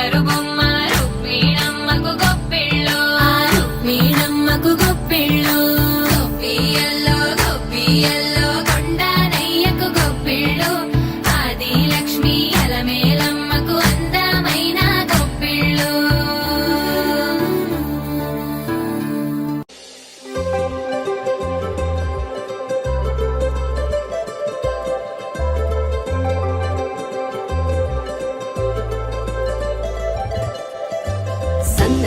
I don't know.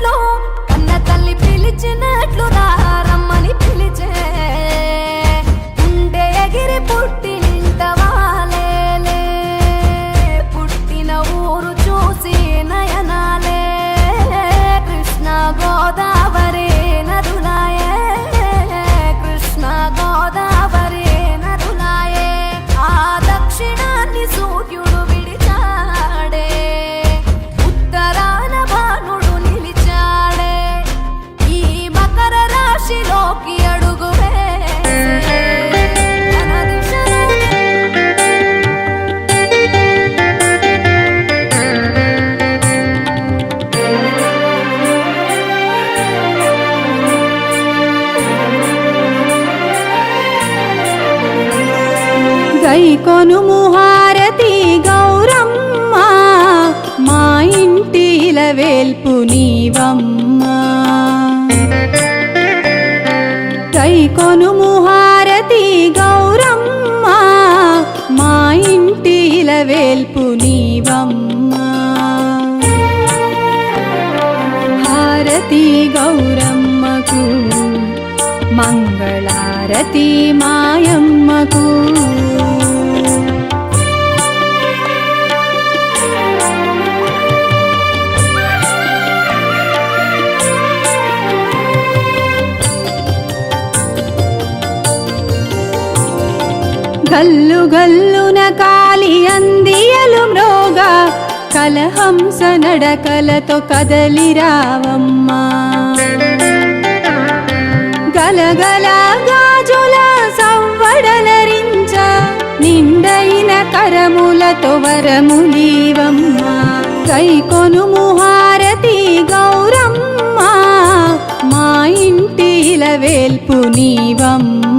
lo కైకొను ముహారతి Gauramma. మా ఇంటిల వేల్పు నీవమ్మ. కైకొను ముహారతి గౌరమ్మ. మా ఇంటిల వేల్పు నీవమ్మ. హారతి గౌరమ్మకు మంగళారతి మాయమ్మకు. గల్లు గల్లున కాలి అందియలు మ్రోగా కలహంస నడకలతో కదలి రావమ్మా. గలగల గాజుల సవ్వడలరించ నిండైన కరములతో వరములీవమ్మా కై కొనుము హారతి గౌరమ్మ మా ఇంటిల వేల్పు నీవమ్మ.